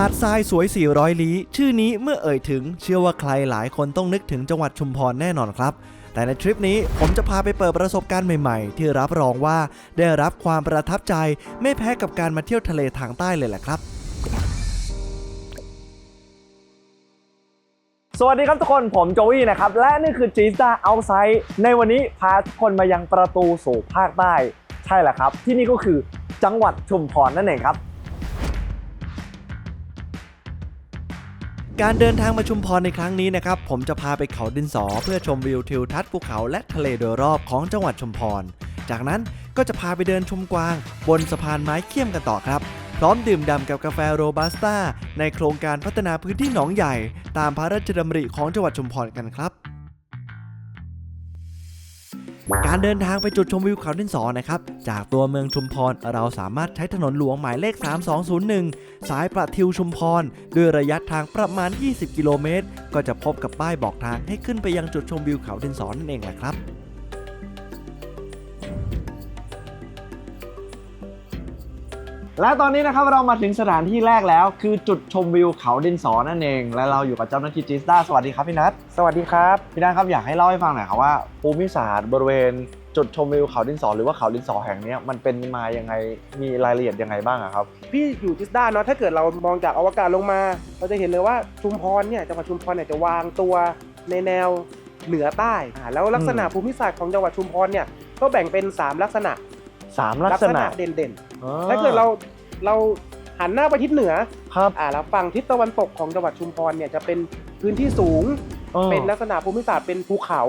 หาดทรายสวย 400 ลี้ ชื่อนี้เมื่อเอ่ยถึง เชื่อว่าใครหลายคนต้องนึกถึงจังหวัดชุมพรแน่นอนครับ แต่ในทริปนี้ผมจะพาไปเปิดประสบการณ์ใหม่ๆ ที่รับรองว่าได้รับความประทับใจไม่แพ้กับการมาเที่ยวทะเลทางใต้เลยแหละครับ สวัสดีครับทุกคนผมโจวี่นะครับ และนี่คือจีสตาเอาไซด์ในวันนี้พาทุกคนมายังประตูสู่ภาคใต้ ใช่แหละครับ ที่นี่ก็คือจังหวัดชุมพรนั่นเองครับ การเดินทางมาชุมพรในครั้งนี้นะครับ ผมจะพาไปเขาดินสอ เพื่อชมวิวทิวทัศน์ภูเขาและทะเลโดยรอบของจังหวัดชุมพร จากนั้นก็จะพาไปเดินชมกวาง บนสะพานไม้เขี้ยมกันต่อครับ พร้อมดื่มด่ำกับกาแฟโรบัสต้าในโครงการพัฒนาพื้นที่หนองใหญ่ ตามพระราชดำริของจังหวัดชุมพรกันครับ การเดินทางไปจุดชมวิวเขาดินสอนะครับ จากตัวเมืองชุมพร เราสามารถใช้ถนนหลวงหมายเลข 3201 สายประทิวชุมพร ด้วยระยะทางประมาณ 20 กิโลเมตร ก็จะพบกับป้ายบอกทางให้ขึ้นไปยังจุดชมวิวเขาดินสอนั่นเองแหละครับ และตอนนี้นะครับเรามาถึงสถานที่แรกแล้ว คือจุดชมวิวเขาดินสอนั่นเอง และเราอยู่กับเจ้าหน้าที่จีสตาสวัสดีครับพี่นัทสวัสดีครับพี่นัทครับอยากให้เล่าให้ฟังหน่อยครับว่าภูมิศาสตร์บริเวณจุดชมวิวเขาดินสอหรือว่าเขาดินสอแห่งเนี้ยมันเป็นมายังไงมีรายละเอียดยังไงบ้างอะครับ พี่อยู่จิสด้าเนาะถ้าเกิดเรามองจากอวกาศลงมา เราจะเห็นเลยว่าชุมพรเนี่ยจังหวัดชุมพรเนี่ยจะวางตัวในแนวเหนือใต้อ่าแล้วลักษณะภูมิศาสตร์ของจังหวัดชุมพรเนี่ยก็แบ่งเป็น 3 ลักษณะสามลักษณะเด่น อ๋อๆถ้าเกิดเราเราหันหน้าไปทิศเหนือครับอ่าแล้วฝั่งทิศตะวันตกของจังหวัดชุมพรเนี่ยจะเป็นพื้นที่สูง ออ เป็นลักษณะภูมิศาสตร์เป็นภูเขา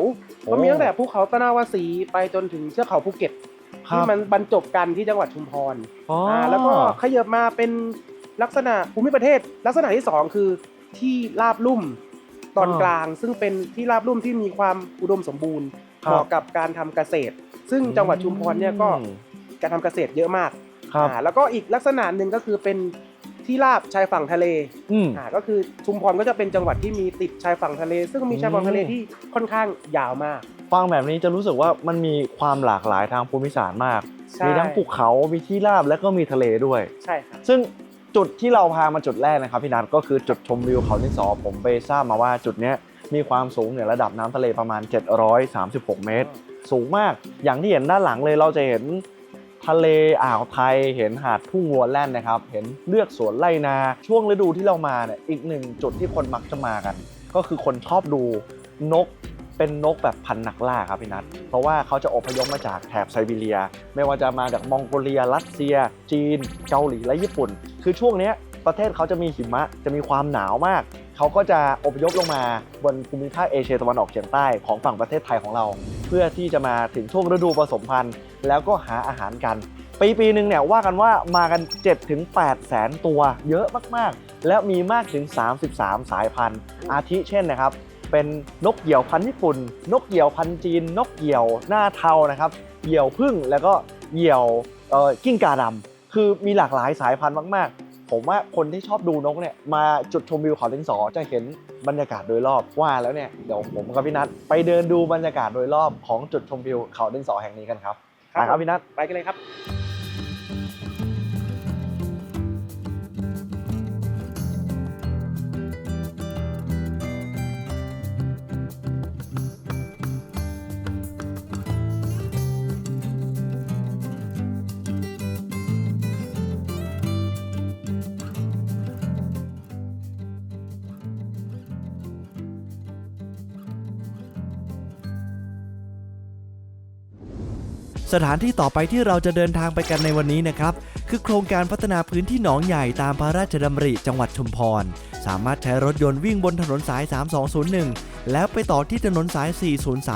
โอ้ก็มีตั้งแต่ภูเขาตะนาวสีไปจนถึงเทือกเขาภูเก็ตครัที่บมันบรรจบกันที่จังหวัดชุมพรอ๋อออ่าแล้วก็ขยับมาเป็นลักษณะภูมิประเทศ ลักษณะที่สองคือที่ราบลุ่มตอนกลาง ซึ่งเป็นที่ราบลุ่มที่มีความอุดมสมบูรณ์ครับเหมาะกับการทำเกษตร ซึ่งจังหวัดชุมพรเนี่ยก็การทำเกษตรเยอะมาก ครับอ่าแล้วก็อีกลักษณะหนึ่งก็คือเป็นที่ราบชายฝั่งทะเลอืม อ่าก็คือชุมพรก็จะเป็นจังหวัดที่มีติดชายฝั่งทะเล ซึ่งมีชายฝั่งทะเลที่ค่อนข้างยาวมาก ฟังแบบนี้จะรู้สึกว่ามันมีความหลากหลายทางภูมิศาสตร์มาก ใช่ มีทั้งภูเขามีที่ราบและก็มีทะเลด้วย ใช่ครับ ซึ่งจุดที่เราพามาจุดแรกนะครับพี่นัทก็คือจุดชมวิวเขาดินสอผมไปทราบมาว่าจุดเนี้ยมีความสูงเหนือระดับน้ำทะเลประมาณ 736 เมตร สูงมากอย่างที่เห็นด้านหลังเลยเราจะเห็น ทะเลอ่าวไทย เห็นหาดทุ่งวัวแล่นนะครับ เห็นเลือกสวนไร่นา ช่วงฤดูที่เรามาเนี่ยอีกหนึ่งจุดที่คนมักจะมากัน ก็คือคนชอบดูนกเป็นนกแบบพันธุ์นักล่าครับพี่นัท เพราะว่าเขาจะอพยพมาจากแถบไซบีเรีย ไม่ว่าจะมาจากมองโกเลีย รัสเซีย จีน เกาหลีและญี่ปุ่น คือช่วงนี้ประเทศเขาจะมีหิมะ จะมีความหนาวมาก เขาก็จะอพยพลงมาบนภูมิภาคเอเชียตะวันออกเฉียงใต้ของฝั่งประเทศไทยของเรา เพื่อที่จะมาถึงช่วงฤดูผสมพันธุ์ แล้วก็หาอาหารกัน ปีปีหนึ่งเนี่ยว่ากันว่ามากัน 7-8ถึง8แสนตัวเยอะมากๆ และมีมากถึง 33 สายพันธุ์ อาทิเช่นนะครับ เป็นนกเหยี่ยวพันธุ์ญี่ปุ่น นกเหยี่ยวพันธุ์จีน นกเหยี่ยวหน้าเทานะครับเหยี่ยวพึ่งแล้วก็เหยี่ยวกิ้งกาดำคือมีหลากหลายสายพันธุ์มาก ๆ ผมว่าคนที่ชอบดูนกเนี่ยมาจุดชมวิวเขาดินสอจะเห็น บรรยากาศโดยรอบว่าแล้วเนี่ยเดี๋ยวผมกับพี่นัทไปเดินดูบรรยากาศโดยรอบของจุดชมวิวเขาดินสอแห่งนี้กันครับไปครับพี่นัทไปกันเลยครับ สถานที่ต่อไปที่เราจะเดินทางไปกันในวันนี้นะครับ คือโครงการพัฒนาพื้นที่หนองใหญ่ตามพระราชดำริจังหวัดชุมพร สามารถใช้รถยนต์วิ่งบนถนนสาย 3201 แล้วไปต่อที่ถนนสาย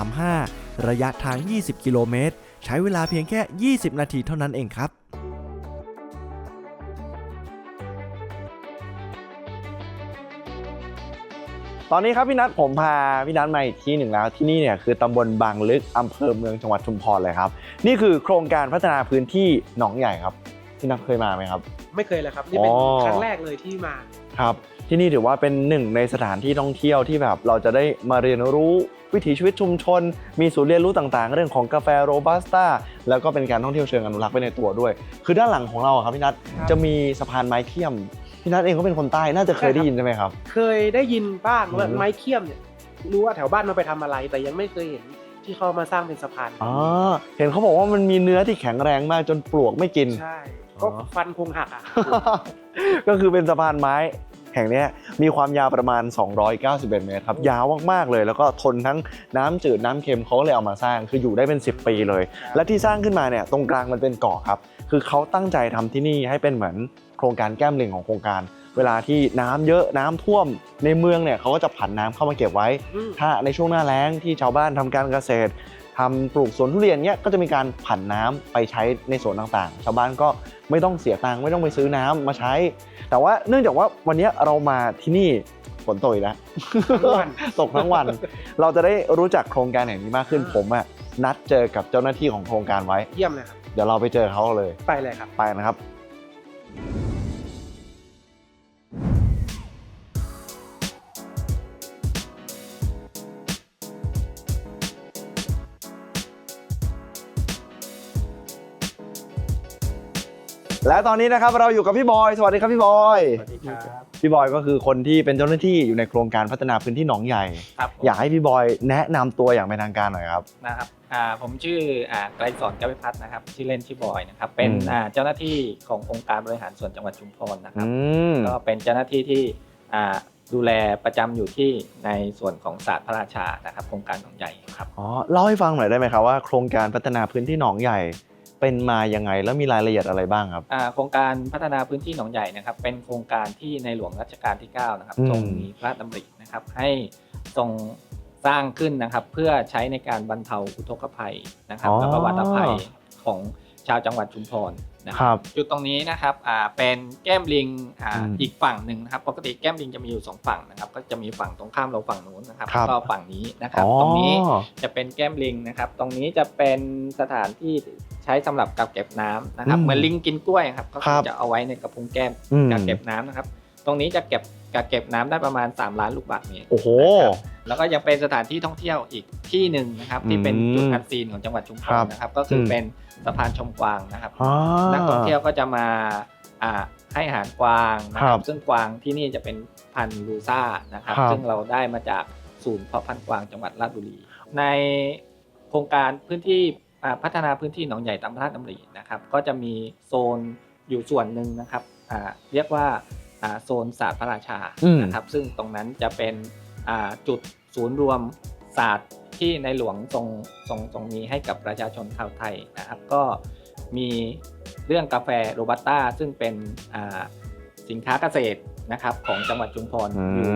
4035 ระยะทาง 20 กิโลเมตร ใช้เวลาเพียงแค่ 20 นาทีเท่านั้นเองครับ ตอนนี้ครับพี่นัทผมพาพี่นัทมาอีกที่หนึ่งแล้วที่นี่เนี่ยคือตำบลบางลึกอำเภอเมืองจังหวัดชุมพรเลยครับ นี่คือโครงการพัฒนาพื้นที่หนองใหญ่ครับพี่นัทเคยมาไหมครับ ไม่เคยเลยครับ นี่เป็นอ๋อ ครั้งแรกเลยที่มาครับ ที่นี่ถือว่าเป็นหนึ่งในสถานที่ท่องเที่ยวที่แบบเราจะได้มาเรียนรู้วิถีชีวิตชุมชน มีศูนย์เรียนรู้ต่างๆ เรื่องของกาแฟโรบัสต้าแล้วก็เป็นการท่องเที่ยวเชิงอนุรักษ์ไปในตัวด้วย คือด้านหลังของเราอะครับพี่นัทครับจะมีสะพานไม้เทียม พี่นัทเองก็เป็นคนใต้น่าจะเคยได้ยินใช่ไหมครับ เคยได้ยินบ้างว่าอืมไม้เคี่ยมเนี่ยรู้ว่าแถวบ้านมันไปทำอะไร แต่ยังไม่เคยเห็นที่เขามาสร้างเป็นสะพานอ๋อเห็นเขาบอกว่ามันมีเนื้อที่แข็งแรงมากจนปลวกไม่กินใช่อ๋อก็ฟันคงหักอะก็คือเป็นสะพานไม้แห่งเนี้ยมีความยาวประมาณ 291 เมตรครับ ยาวมาก ๆ เลย แล้วก็ทนทั้งน้ำจืดน้ำเค็มเขาก็เลยเอามาสร้าง คืออยู่ได้เป็น 10 ปีเลย และที่สร้างขึ้นมาเนี่ย ตรงกลางมันเป็นเกาะครับ คือเขาตั้งใจทำที่นี่ให้เป็นเหมือน โครงการแก้มลิงของโครงการ เวลาที่น้ำเยอะน้ำท่วมในเมืองเนี่ยเขาก็จะผันน้ำเข้ามาเก็บไว้อืมถ้าในช่วงหน้าแล้งที่ชาวบ้านทำการเกษตรทำปลูกสวนทุเรียนเนี้ยก็จะมีการผันน้ำไปใช้ในสวนต่างๆ ชาวบ้านก็ไม่ต้องเสียตังค์ไม่ต้องไปซื้อน้ำมาใช้ แต่ว่าเนื่องจากว่าวันนี้เรามาที่นี่ฝนตกอีกแล้วทั้งวันตกทั้งวัน เราจะได้รู้จักโครงการแห่งนี้มากขึ้นอ่าผมอะนัดเจอกับเจ้าหน้าที่ของโครงการไว้ เยี่ยมเลยครับ เดี๋ยวเราไปเจอเขาเลย ไปเลยครับ ไปนะครับ และตอนนี้นะครับเราอยู่กับพี่บอย สวัสดีครับพี่บอย สวัสดีครับพี่บอยก็คือคนที่เป็นเจ้าหน้าที่อยู่ในโครงการพัฒนาพื้นที่หนองใหญ่ ครับผมอยากให้พี่บอยแนะนำตัวอย่างเป็นทางการหน่อยครับ นะครับอ่าผมชื่ออ่าไกรสอนแก้วพิพัฒน์นะครับชื่อเล่นชื่อบอยนะครับเป็นอืม อ่าเจ้าหน้าที่ขององค์การบริหารส่วนจังหวัดชุมพรนะครัอืบมก็เป็นเจ้าหน้าที่ที่อ่าดูแลประจำอยู่ที่ในส่วนของศาสตร์พระราชานะครับโครงการของใหญ่ครับ อ๋อเล่าให้ฟังหน่อยได้ไหมครับว่าโครงการพัฒนาพื้นที่หนองใหญ่ เป็นมายังไงแล้วมีรายละเอียดอะไรบ้างครับ อ่าโครงการพัฒนาพื้นที่หนองใหญ่นะครับ เป็นโครงการที่ในหลวงรัชกาลที่9นะครับอืม ทรงมีพระราชดำรินะครับให้ทรงสร้างขึ้นนะครับ เพื่อใช้ในการบรรเทาอุทกภัยนะครับและก็วัตภัยของชาวจังหวัดชุมพรนะคครัรับ จุดตรงนี้นะครับอ่าเป็นแก้มลิงอ่าอืมอีกฝั่งหนึ่งนะครับ ปกติแก้มลิงจะมีอยู่สองฝั่งนะครับ ก็จะมีฝั่งตรงข้ามเราฝั่งนู้นนะครับครับ แล้วก็ฝั่งนี้นะครับอ๋อตรงนี้ จะเป็นแก้มลิงนะครับ ตรงนี้จะเป็นสถานที่ ใช้สำหรับกักเก็บน้ำนะครับอืมเหมือนลิงกินกล้วยครับก็ครัคือบจะเอาไว้ในกระพุ้งแก้มอืมกักเก็บน้ำนะครับ ตรงนี้จะเก็บกักเก็บน้ำได้ประมาณ 3 ล้านลูกบาศก์เมตรโอ้โหนะครับแล้วก็ยังเป็นสถานที่ท่องเที่ยวอีกที่หนึ่งนะครับที่เป็นอืมจุดอันซีนของจังหวัดชุมพครัรบนะครับก็คืออมเป็นสะพานชมกวางนะครับอ่านักท่องเที่ยวก็จะมาอ่าให้อาหารกวางนะคครัรับบซึ่งกวางที่นี่จะเป็นพันธุ์ลูซ่านะครับครับ ซึ่งเราได้มาจากศูนย์เพาะพันธุ์กวางจังหวัดราชบุรี ในโครงการพื้นที่อ่า พัฒนาพื้นที่หนองใหญ่ตามพระราชดำรินะครับ ก็จะมีโซนอยู่ส่วนหนึ่งนะครับอ่าเรียกว่าอ่าโซนศาสตร์พระราชาอืมนะครับ ซึ่งตรงนั้นจะเป็นอ่าจุดศูนย์รวมศาสตร์ที่ในหลวงทรงทรงทรงมีให้กับประชาชนชาวไทยนะครับ ก็มีเรื่องกาแฟโรบัสต้าซึ่งเป็นอ่าสินค้าเกษตรนะครับของจังหวัดชุมพรอือยู่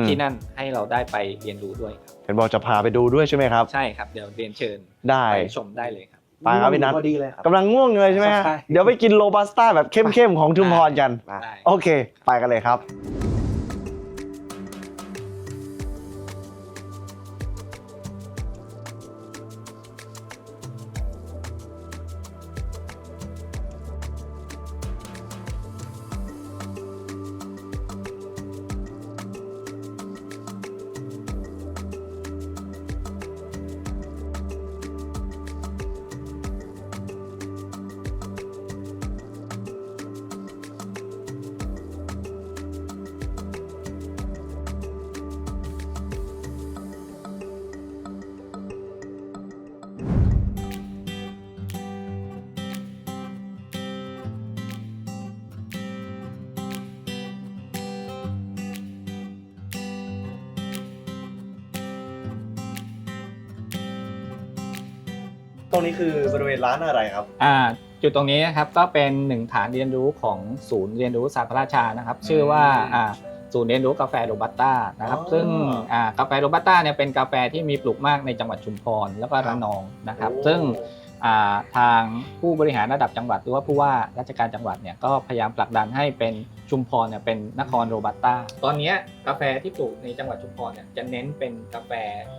มที่นั่นให้เราได้ไปเรียนรู้ด้วยครับเห็นบอกจะพาไปดูด้วยใช่ไหมครับ ใช่ครับ เดี๋ยวเรียนเชิญได้ ไปชมได้เลยครับ ไปครับพี่นัท พอดีเลยครับ กำลังง่วงเลยใช่ไหมฮะ ใช่ เดี๋ยวไปกินโรบัสต้าแบบเข้มๆของชุมพรกัน ได้ โอเค ไปกันเลยครับ รงนี้คือบริเวณร้านอะไรครับ อ่าจุดตรงนี้นะครับก็เป็นหนึ่งฐานเรียนรู้ของศูนย์เรียนรู้ศาสตร์พระราชานะครับ ชื่อว่าอ่าศูนย์เรียนรู้กาแฟโรบัสต้านะครับ อ๋อซึ่งอ่ากาแฟโรบัสต้าเนี่ยเป็นกาแฟที่มีปลูกมากในจังหวัดชุมพรแล้วก็ระนองนะครับโอ้ซึ่งอ่า ทางผู้บริหารระดับจังหวัดหรือว่าผู้ว่าราชการจังหวัดเนี่ยก็พยายามผลักดันให้เป็นชุมพรเนี่ยเป็นนครโรบัสต้าตอนเนี้ยกาแฟที่ปลูกในจังหวัดชุมพรเนี่ยจะเน้นเป็นกาแฟ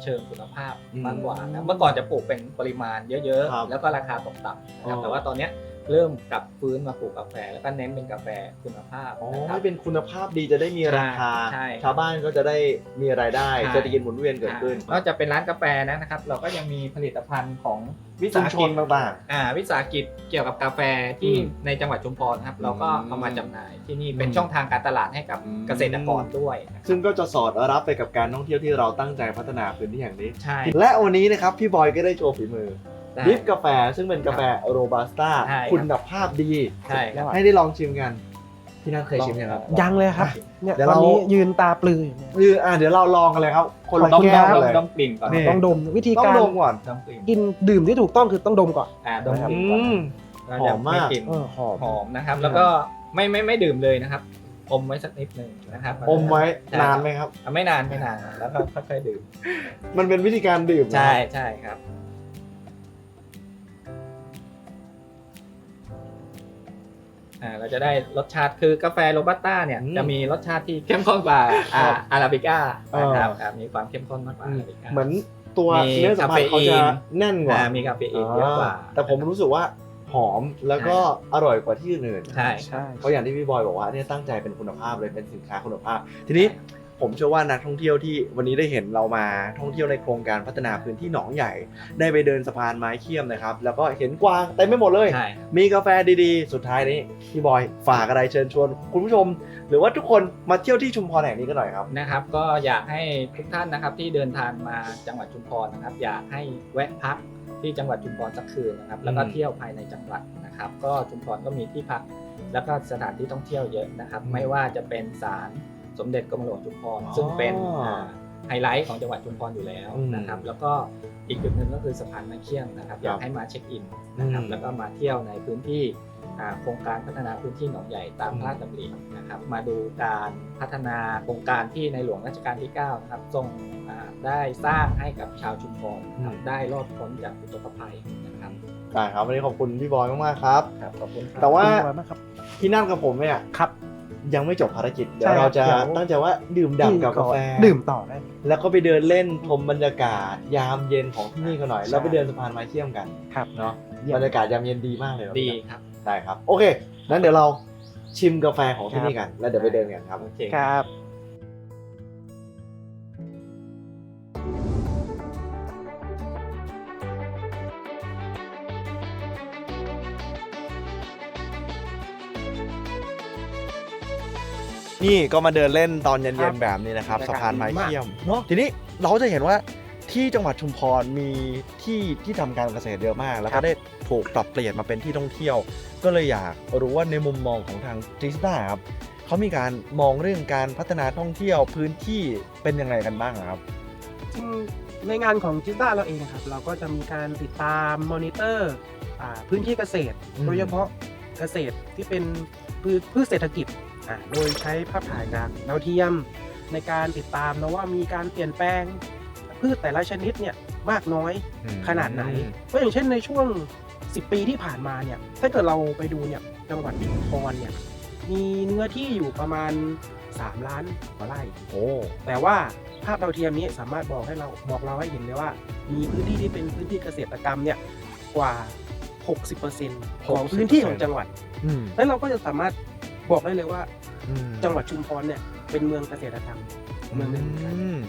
เชิงคุณภาพมากกว่านะเมื่อก่อนจะปลูกเป็นปริมาณเยอะครับๆแล้วก็ราคาตกต่ำนะครับอ๋อแต่ว่าตอนเนี้ย เริ่มกลับฟื้นมาปลูกกาแฟ แล้วก็เน้นเป็นกาแฟคุณภาพอ๋อนะครับ ให้เป็นคุณภาพดีจะได้มีราคา ใช่ชาวบ้านก็จะได้มีรายได้ใช่ เศรษฐกิจหมุนเวียนเกิดขึ้นนอกจากเป็นร้านกาแฟนะครับ เราก็ยังมีผลิตภัณฑ์ของวิสาหกิจต่าง อ่าวิสาหกิจเกี่ยวกับกาแฟที่อืมในจังหวัดชุมพรนะครับ เราก็เอามาจำหน่ายที่นี่เป็นอืมช่องทางการตลาดให้กับอืม เกษตรกรด้วยนะครับซึ่งก็จะสอดรับไปกับการท่องเที่ยวที่เราตั้งใจพัฒนาพื้นที่แห่งนี้ ใช่ และวันนี้นะครับพี่บอยก็ได้โชว์ฝีมือ ได้ดริฟกาแฟซึ่งเป็นกาแฟโรบัสต้าใช่ครับคุณภาพดี ใช่ครับ ให้ได้ลองชิมกันพี่นัทเคยชิมยังครับ ยังเลยครับ เนี่ยเดี๋ยวตอนเรา นี้ยืนตาปลืออยู่เนี่ย คืออะเดี๋ยวเราลองกันเลยครับ คนละขอบคุณแก้วครับกันเลย ต้องกลิ่นก่อนนี่ ต้องดมวิธีต้องการดมก่อนต้องกลิ่นกินดื่มที่ถูกต้องคือต้องดมก่อน อ่าต้องกอืลิ่นก่อนมเราหจะอมมาก ไกลิ่นเออหอม หอมนะครับ แล้วก็ไม่ไม่ไม่ดื่มเลยนะครับ อมไว้สักนิดหนึ่งนะครับอมไว้ใช่นานไหมครับ อะไม่นานไม่นานแล้วก็ค่อยๆดื่มมันเป็นวิธีการดื่มนะใช่ใช่ครับ อ่าเราจะได้รสชาติคือกาแฟโรบัสต้าเนี่ยจะมีรสชาติที่เข้มข้นกว่าอ่าอาราบิก้านะครับอ่ามีความเข้มข้นมากกว่าอือามราบิก้าเหมือนตัวมีเนื้อสัมผัสเขาจะคาเฟอีนแน่นกว่าอ่ามีคาเฟอีนเยอะกว่า แต่ผมรู้สึกว่าหอมแล้วก็อร่อยกว่าที่อื่นๆใช่ใช่เพราะอย่างที่พี่บอยบอกว่าเนี่ยตั้งใจเป็นคุณภาพเลยเป็นสินค้าคุณภาพ ทีนี้ ผมเชื่อว่านักท่องเที่ยวที่วันนี้ได้เห็นเรามาท่องเที่ยวในโครงการพัฒนาพื้นที่หนองใหญ่ ได้ไปเดินสะพานไม้เคียมนะครับ แล้วก็เห็นกวางเต็มไปหมดเลย ใช่ มีกาแฟดีๆ สุดท้ายนี้พี่บอยฝากอะไรเชิญชวนคุณผู้ชม หรือว่าทุกคนมาเที่ยวที่ชุมพรแห่งนี้กันหน่อยครับ นะครับก็อยากให้ทุกท่านนะครับที่เดินทางมาจังหวัดชุมพรนะครับ อยากให้แวะพักที่จังหวัดชุมพรสักคืนนะครับแล้วก็อืม เที่ยวภายในจังหวัดนะครับ ก็ชุมพรก็มีที่พัก แล้วก็สถานที่ท่องเที่ยวเยอะนะครับ ไม่ว่าจะเป็นศาล สมเด็จกรมหลวงชุมพรซึ่งเป็นอ่าไฮไลท์ของจังหวัดชุมพรอยู่แล้วนะครับแล้วก็อีกจุดหนึ่งก็คือสะพานไม้เคียงนะครับอยากให้มาเช็คอินนะครับแล้วก็มาเที่ยวในพื้นที่อ่าโครงการพัฒนาพื้นที่หนองใหญ่ตามพระราชดำรินะครับมาดูการพัฒนาโครงการที่ในหลวงรัชกาลที่9นะครับทรงอ่าได้สร้างให้กับชาวชุมพรนะครับได้รอดพ้นจากอุทกภัยนะครับได้ครับวันนี้ขอบคุณพี่บอยมากๆครับครับขอบคุณครับแต่ว่าขอบคุณมากครับพี่นั่งกับผมเนี่ยครับ ยังไม่จบภารกิจ เดี๋ยใช่วครัเราบจะเดี๋ยวตั้งใจว่าดื่มด่ำกับกาแฟดื่มต่อได้ แล้วก็ไปเดินเล่นชมบรรยากาศ ยามเย็นของที่นี่กันหน่อยใช่แล้วไปเดินสะพานไม้เชี่ยมกันครับเนาะเยี่ยมบรรยากาศยามเย็นดีมากเลยครับดีครับได้ครับ โอเคนั้นเดี๋ยวเราชิมกาแฟของที่นี่กัน แล้วเดี๋ยวไปเดินกันครับโอเคครับ นี่ก็มาเดินเล่นตอนเย็ครันบๆแบบนี้นะครับบรรยากาศสะพานไม้ดีมากเชี่ยมเนาะทีนี้เราจะเห็นว่าที่จังหวัดชุมพรมีที่ที่ทำการเกษตรเยอะมาก แล้วก็ได้ถูกปรับเปลี่ยนมาเป็นที่ท่องเที่ยว ก็เลยอยากรู้ว่าในมุมมองของทางจิสตาครับเขามีการมองเรื่องการพัฒนาท่องเที่ยวพื้นที่เป็นยังไงกันบ้างอะครับจริงในงานของจิต้าเราเองครับ เราก็จะมีการติดตามมอนิเตอร์อ่าพื้นที่เกษตรอืมโดยเฉพาะเกษตรที่เป็นพืชพืชเศรษฐกิจ อ่าโดยใช้ภาพถ่ายดาวดาวเทียมในการติดตามนะว่ามีการเปลี่ยนแปลง พืชแต่ละชนิดเนี่ยมากน้อยขนาดไหนเพราะอย่างเช่นในช่วง 10 ปีที่ผ่านมาเนี่ยถ้าเกิดเราไปดูเนี่ยจังหวัดชุมพรเนี่ยมีเนื้อที่อยู่ประมาณ 3 ล้านกว่าไร่โอ้แต่ว่าภาพดาวเทียมนี้สามารถบอกให้เราบอกเราให้เห็นเลยว่า มีพื้นที่ที่เป็นพื้นที่เกษตรกรรมเนี่ยกว่า 60%ของพื้นที่ของจังหวัดอืมแล้วเราก็จะสามารถ บอกได้เลยว่า อืมจังหวัดชุมพรเนี่ยเป็นเมืองเกษตรกรรมเมืองหนึ่งเหมือนกันอืม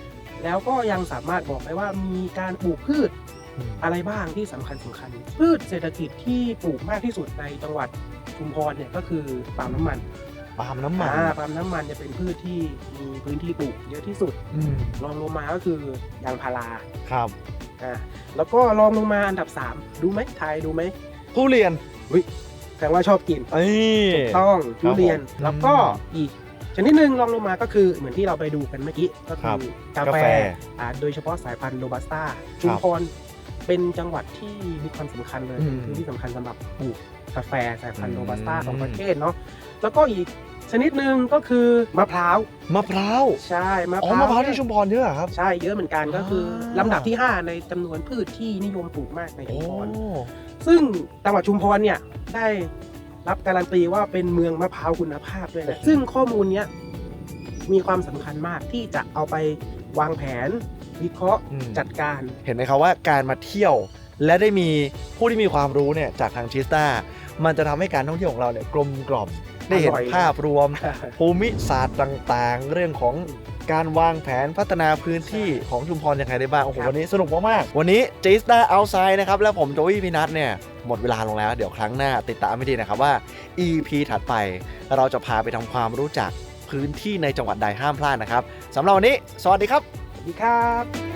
แล้วก็ยังสามารถบอกได้ว่ามีการปลูกพืชอืมอะไรบ้างที่สำคัญสำคัญ พืชเศรษฐกิจที่ปลูกมากที่สุดในจังหวัดชุมพรเนี่ยก็คือปาล์มน้ำมันปาล์มน้ำมันอ่าปาล์มน้ำมันจะเป็นพืชที่มีพื้นที่ปลูกเยอะที่สุดอืมรองลงมาก็คือยางพาราครับอ่าแล้วก็รองลงมาอันดับ 3 ดูไหมทายดูไหมทุเรียน แสดงว่าชอบกินเอ้ยต้องทุเรียนผมแล้วก็อืมอีกชนิดหนึ่งรองลงมาก็คือเหมือนที่เราไปดูกันเมื่อกี้ก็ครัคืบอกากาแฟแฟอ่าโดยเฉพาะสายพันธุ์โรบัสต้าชุมพรเป็นจังหวัดที่มีความสำคัญเลยอืมเป็นพื้นที่สำคัญสำหรับปลูกกาแฟสายพันอืธุ์มโรบัสต้าของประเทศเนาะแล้วก็อีก ชนิดหนึ่งก็คือมะพร้าวมะพร้าวใช่มะอ๋พอร้าวมะพร้าวเนี่ยที่ชุมพรเยอะเหรอครับ ใช่เยอะเหมือนกันก็คือออลำดับที่ 5 ในจำนวนพืชที่นิยมปลูกมากในชุโอ้มพร ซึ่งจังหวัดชุมพรเนี่ยได้รับการันตีว่าเป็นเมืองมะพร้าวคุณภาพด้วยนะซึ่งข้อมูลเนี้ยมีความสำคัญมากที่จะเอาไปวางแผน วิเคราะห์อืมจัดการ เห็นไหมครับว่าการมาเที่ยว และได้มีผู้ที่มีความรู้เนี่ยจากทางชิสตามันจะทำให้การท่องเที่ยวของเราเนี่ยกลมกล่อม ได้เห็นอร่อยภาพรวม ภูมิศาสตร์ต่างๆ เรื่องของการวางแผนพัฒนาพื้นที่ของชุมพรยังไงได้บ้าง โอ้โหครับวันนี้สนุกมากๆ วันนี้จีสตาเอาไซด์นะครับ และผมโจวี่พีนัทเนี่ย หมดเวลาลงแล้ว เดี๋ยวครั้งหน้าติดตามไม่ดีนะครับว่า EP ถัดไปเราจะพาไปทำความรู้จักพื้นที่ในจังหวัดใดห้ามพลาดนะครับสำหรับวันนี้ สวัสดีครับ สวัสดีครับ